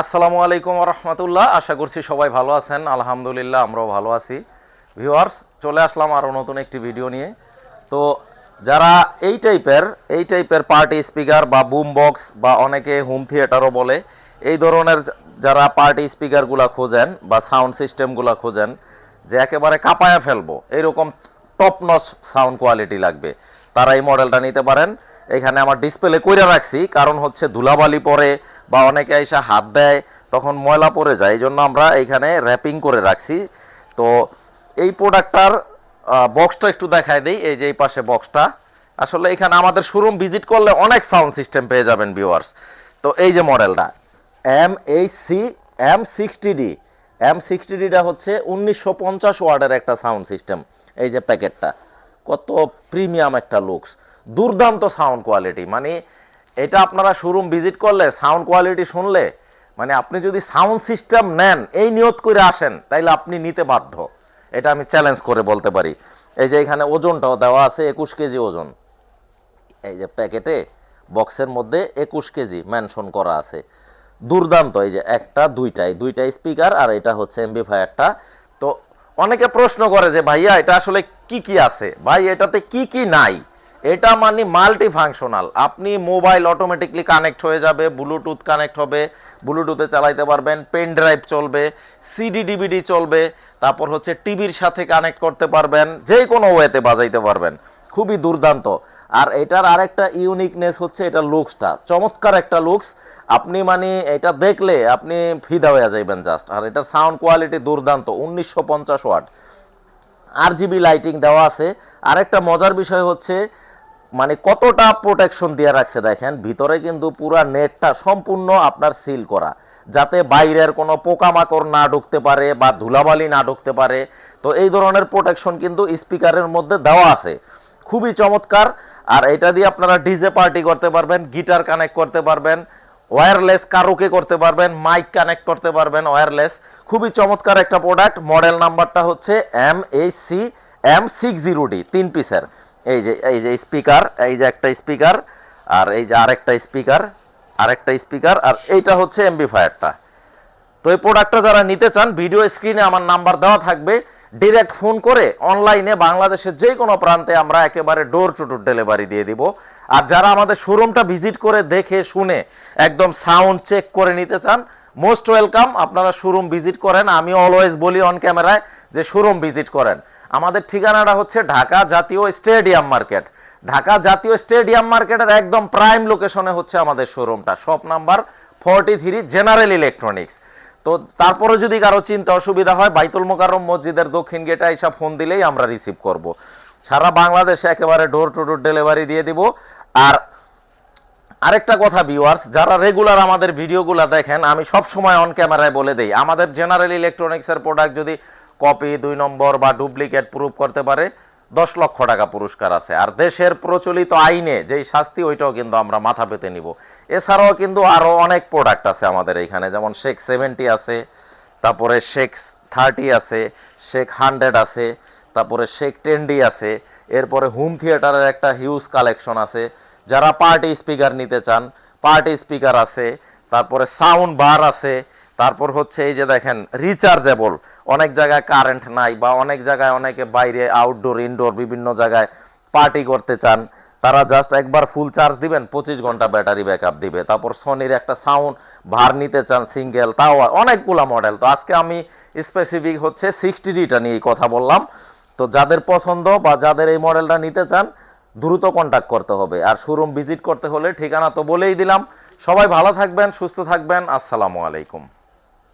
আসসালামু আলাইকুম রহমতুল্লাহ। আশা করছি সবাই ভালো আছেন। আলহামদুলিল্লাহ, আমরাও ভালো আছি। ভিউয়ার্স চলে আসলাম আরও নতুন একটি ভিডিও নিয়ে। তো, যারা এই টাইপের এই টাইপের পার্টি স্পিকার বা বুম বক্স বা অনেকে হোম থিয়েটারও বলে, এই ধরনের যারা পার্টি স্পিকারগুলা খোঁজেন বা সাউন্ড সিস্টেমগুলা খোঁজেন, যে একেবারে কাঁপায়া ফেলব টপ নচ সাউন্ড কোয়ালিটি লাগবে, তারা এই মডেলটা নিতে পারেন। এখানে আমার ডিসপ্লে কইরা রাখছি, কারণ হচ্ছে ধুলাবালি পরে বা অনেকে এসে হাত দেয়, তখন ময়লা পড়ে যায় এই জন্য আমরা এইখানে র্যাপিং করে রাখছি। তো এই প্রোডাক্টটার বক্সটা একটু দেখায় দিই, এই যে এই পাশে বক্সটা আসলে এখানে আমাদের শোরুম ভিজিট করলে অনেক সাউন্ড সিস্টেম পেয়ে যাবেন ভিউয়ার্স তো এই যে মডেলটা M H C M sixty D M sixty ডিটা হচ্ছে উনিশশো পঞ্চাশ ওয়ার্ডের একটা সাউন্ড সিস্টেম এই যে প্যাকেটটা কত প্রিমিয়াম একটা লুকস দুর্দান্ত সাউন্ড কোয়ালিটি মানে এটা আপনারা শোরুম ভিজিট করলে সাউন্ড কোয়ালিটি শুনলে মানে আপনি যদি সাউন্ড সিস্টেম নেন, এই নিয়ত করে আসেন, তাইলে আপনি নিতে বাধ্য। এটা আমি চ্যালেঞ্জ করে বলতে পারি। এই যে এখানে ওজনটাও দেওয়া আছে একুশ কেজি ওজন। এই যে প্যাকেটে, বক্সের মধ্যে একুশ কেজি মেনশন করা আছে। দুর্দান্ত, এই যে একটা, দুইটাই দুইটাই স্পিকার আর এটা হচ্ছে এমবি এমবিফায়ারটা তো অনেকে প্রশ্ন করে যে, ভাইয়া, এটা আসলে কি কি আছে? ভাই, এটাতে কি কি নাই? এটা মানে মাল্টি ফাংশনাল আপনি মোবাইল অটোমেটিকলি কানেক্ট হয়ে যাবে ব্লুটুথ কানেক্ট হবে ব্লুটুথে চালাইতে পারবেন পেন ড্রাইভ চলবে সিডি ডিভিডি চলবে, তারপর হচ্ছে টিভির সাথে কানেক্ট করতে পারবেন যে কোনো ওয়েতে বাজাইতে পারবেন। খুবই দুর্দান্ত। আর এটার আরেকটা ইউনিকনেস হচ্ছে এটা লুকসটা চমৎকার একটা লুকস আপনি মানে এটা দেখলে আপনি ফিদা হয়ে যাইবেন জাস্ট আর এটার সাউন্ড কোয়ালিটি দুর্দান্ত, উনিশশো পঞ্চাশ ওয়াট। আর জিবি লাইটিং দেওয়া আছে। আরেকটা মজার বিষয় হচ্ছে মানে কতটা প্রোটেকশন দিয়ে রাখছে দেখেন, ভিতরে কিন্তু পুরা নেটটা সম্পূর্ণ আপনার সিল করা, যাতে বাইরের কোনো পোকামাকড় না ঢুকতে পারে বা ধুলাবালি না ঢুকতে পারে। তো এই ধরনের প্রোটেকশন কিন্তু স্পিকারের মধ্যে দেওয়া আছে। খুবই চমৎকার, আর এটা দিয়ে আপনারা ডিজে পার্টি করতে পারবেন গিটার কানেক্ট করতে পারবেন ওয়্যারলেস কারোকে করতে পারবেন মাইক কানেক্ট করতে পারবেন ওয়্যারলেস খুবই চমৎকার একটা প্রোডাক্ট মডেল নাম্বারটা হচ্ছে M H C M six zero D তিন পিসের এই যে এই যে স্পিকার এই যে একটা স্পিকার আর এই যে আরেকটা স্পিকার আরেকটা স্পিকার আর এইটা হচ্ছে এমবিফায়ারটা তো এই প্রোডাক্টটা যারা নিতে চান ভিডিও স্ক্রিনে আমার নাম্বার দেওয়া থাকবে। ডিরেক্ট ফোন করে অনলাইনে বাংলাদেশের যে কোনো প্রান্তে আমরা একেবারে ডোর টু ডোর ডেলিভারি দিয়ে দিব। আর যারা আমাদের শোরুমটা ভিজিট করে দেখে, শুনে একদম সাউন্ড চেক করে নিতে চান মোস্ট ওয়েলকাম আপনারা শোরুম ভিজিট করেন। আমি অলওয়েজ বলি অন ক্যামেরায় যে শোরুম ভিজিট করেন। আমাদের ঠিকানাটা হচ্ছে ঢাকা জাতীয় স্টেডিয়াম মার্কেট। ঢাকা জাতীয় স্টেডিয়াম মার্কেটের একদম প্রাইম লোকেশনে হচ্ছে আমাদের শোরুমটা। Shop number forty three general electronics. তো তারপরে যদি কারও চিন্তা অসুবিধা হয়, বাইতুল মোকারম মসজিদের দক্ষিণ গেটে এসব ফোন দিলেই আমরা রিসিভ করব। সারা বাংলাদেশে একেবারে ডোর টু ডোর ডেলিভারি দিয়ে দিব। আর আরেকটা কথা ভিউয়ার্স যারা রেগুলার আমাদের ভিডিওগুলো দেখেন, আমি সব সময় অন ক্যামেরায় বলে দেই, আমাদের জেনারেল ইলেকট্রনিক্সের প্রোডাক্ট যদি কপি, দুই নম্বর বা ডুপ্লিকেট প্রুফ করতে পারে। দশ লক্ষ টাকা পুরস্কার আছে। আর দেশের প্রচলিত আইনে যেই শাস্তি, ওইটাও কিন্তু আমরা মাথা পেতে নিব। এছাড়াও কিন্তু আরও অনেক প্রোডাক্ট আছে আমাদের এইখানে যেমন শেখ সেভেন্টি আছে, তারপরে শেখ থার্টি আছে, শেখ হান্ড্রেড আছে, তারপরে শেখ টেন্ডি আছে। এরপরে হোম থিয়েটারের একটা হিউজ কালেকশন আছে। যারা পার্টি স্পিকার নিতে চান পার্টি স্পিকার আছে, তারপরে সাউন্ড বার আছে, তারপর হচ্ছে এই যে দেখেন রিচার্জেবল অনেক জায়গায় কারেন্ট নাই বা অনেক জায়গায় অনেকে বাইরে আউটডোর ইনডোর বিভিন্ন জায়গায় পার্টি করতে চান, তারা জাস্ট একবার ফুল চার্জ দিবেন, পঁচিশ ঘণ্টা ব্যাটারি ব্যাকআপ দিবে। তারপর সনির একটা সাউন্ড ভার নিতে চান সিঙ্গেল তাও অনেকগুলা মডেল তো আজকে আমি স্পেসিফিক হচ্ছে সিক্সটি ডিটা নিয়ে কথা বললাম। তো যাদের পছন্দ বা যাদের এই মডেলটা নিতে চান, দ্রুত কন্ট্যাক্ট করতে হবে। আর শোরুম ভিজিট করতে হলে ঠিকানা তো বলেই দিলাম। সবাই ভালো থাকবেন, সুস্থ থাকবেন। আসসালামু আলাইকুম।